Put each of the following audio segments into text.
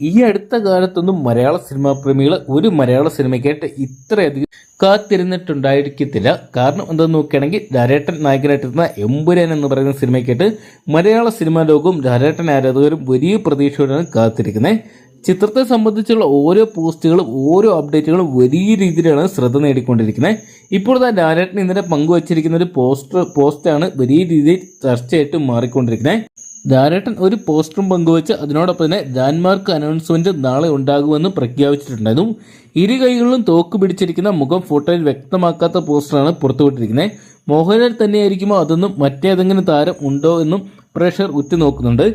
ഈ അടുത്ത കാലത്തൊന്നും മലയാള സിനിമാ പ്രേമികൾ ഒരു മലയാള സിനിമയ്ക്കായിട്ട് ഇത്രയധികം കാത്തിരുന്നിട്ടുണ്ടായിരിക്കത്തില്ല. കാരണം എന്താണെന്ന് നോക്കുകയാണെങ്കിൽ ധാരേട്ടൻ നായകനായിട്ടിരുന്ന എമ്പുരാൻ എന്ന് പറയുന്ന സിനിമയ്ക്കായിട്ട് മലയാള സിനിമാ ലോകവും ധാരേട്ടൻ ആരാധകരും വലിയ പ്രതീക്ഷയോടാണ് കാത്തിരിക്കുന്നത്. ചിത്രത്തെ സംബന്ധിച്ചുള്ള ഓരോ പോസ്റ്റുകളും ഓരോ അപ്ഡേറ്റുകളും വലിയ രീതിയിലാണ് ശ്രദ്ധ നേടിക്കൊണ്ടിരിക്കുന്നത്. ഇപ്പോൾ ദാ ലാലേട്ടൻ ഇന്നലെ പങ്കുവച്ചിരിക്കുന്ന ഒരു പോസ്റ്റർ പോസ്റ്റാണ് വലിയ രീതിയിൽ ചർച്ചയായിട്ട് മാറിക്കൊണ്ടിരിക്കുന്നത്. ലാലേട്ടൻ ഒരു പോസ്റ്ററും പങ്കുവച്ച് അതിനോടൊപ്പം തന്നെ ഡാൻമാർക്ക് അനൗൺസ്മെന്റ് നാളെ ഉണ്ടാകുമെന്ന് പ്രഖ്യാപിച്ചിട്ടുണ്ടായിരുന്നു. ഇരു കൈകളിലും തോക്ക് പിടിച്ചിരിക്കുന്ന മുഖം ഫോട്ടോയിൽ വ്യക്തമാക്കാത്ത പോസ്റ്ററാണ് പുറത്തുവിട്ടിരിക്കുന്നത്. മോഹൻലാൽ തന്നെയായിരിക്കുമോ അതൊന്നും മറ്റേതെങ്കിലും താരം ഉണ്ടോ എന്നും പ്രേക്ഷകർ ഉറ്റുനോക്കുന്നുണ്ട്.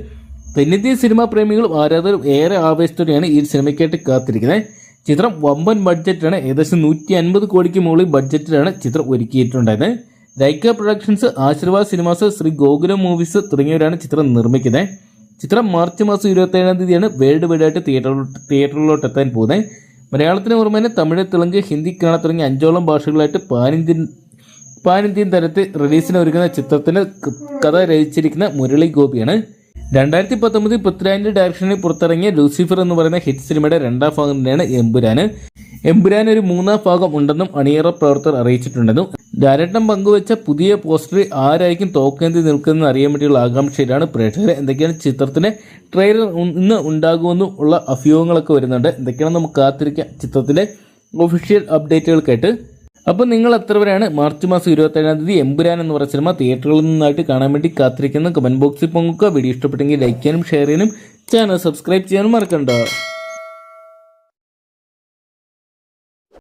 തെന്നിന്ത്യൻ സിനിമാ പ്രേമികളും ആരാധകരും ഏറെ ആവേശത്തോടെയാണ് ഈ സിനിമയ്ക്കായിട്ട് കാത്തിരിക്കുന്നത്. ചിത്രം വമ്പൻ ബഡ്ജറ്റാണ്. ഏകദേശം നൂറ്റി അൻപത് കോടിക്ക് മുകളിൽ ബഡ്ജറ്റിലാണ് ചിത്രം ഒരുക്കിയിട്ടുണ്ടായത് Lyca productions Aashirvad cinemas Sree Gokulam movies തുടങ്ങിയവരാണ് ചിത്രം നിർമ്മിക്കുന്നത്. ചിത്രം മാർച്ച് മാസം ഇരുപത്തി ഏഴാം തീയതിയാണ് വേൾഡ് വൈഡ് ആയിട്ട് തിയേറ്ററിലോട്ട് തിയേറ്ററിലോട്ട് എത്താൻ പോകുന്നത്. മലയാളത്തിന് പുറമെ തമിഴ് തെലുങ്ക് ഹിന്ദി കാണാൻ തുടങ്ങിയ അഞ്ചോളം ഭാഷകളായിട്ട് പാനിന്ത്യൻ പാനിന്ത്യൻ തരത്തിൽ റിലീസിന് ഒരുങ്ങുന്ന ചിത്രത്തിന് കഥ രചിച്ചിരിക്കുന്ന മുരളി ഗോപിയാണ്. രണ്ടായിരത്തി പത്തൊമ്പതിൽ പൃഥ്വിരാജിന്റെ ഡയറക്ഷനിൽ പുറത്തിറങ്ങിയ ലൂസിഫർ എന്ന് പറയുന്ന ഹിറ്റ് സിനിമയുടെ രണ്ടാം ഭാഗം തന്നെയാണ് എമ്പുരാന്. എമ്പുരാൻ ഒരു മൂന്നാം ഭാഗം ഉണ്ടെന്നും അണിയറ പ്രവർത്തകർ അറിയിച്ചിട്ടുണ്ടെന്നും ഡയറക്ടം പങ്കുവച്ച പുതിയ പോസ്റ്ററിൽ ആരായിരിക്കും തോക്കേന്തി നിൽക്കുന്ന അറിയാൻ വേണ്ടിയുള്ള ആകാംക്ഷയിലാണ് പ്രേക്ഷകർ എന്തൊക്കെയാണ് ചിത്രത്തിന് ട്രെയിലർ ഇന്ന് ഉണ്ടാകുമെന്നും ഉള്ള അഭ്യൂഹങ്ങളൊക്കെ വരുന്നുണ്ട്. എന്തൊക്കെയാണ് നമുക്ക് കാത്തിരിക്കാം. ചിത്രത്തിലെ ഒഫീഷ്യൽ അപ്ഡേറ്റുകൾക്കായിട്ട് അപ്പോൾ നിങ്ങൾ എത്ര പേരാണ്? മാർച്ച് മാസം ഇരുപത്തേഴാം തീയതി എമ്പുരാൻ എന്ന് പറയുന്ന സിനിമ തിയേറ്ററുകളിൽ നിന്നായിട്ട് കാണാൻ വേണ്ടി കാത്തിരിക്കുന്ന കമന്റ് ബോക്സിൽ പങ്കുക വീഡിയോ ഇഷ്ടപ്പെട്ടെങ്കിൽ ലൈക്ക് ചെയ്യാനും ഷെയർ ചെയ്യാനും ചാനൽ സബ്സ്ക്രൈബ് ചെയ്യാനും മറക്കണ്ട.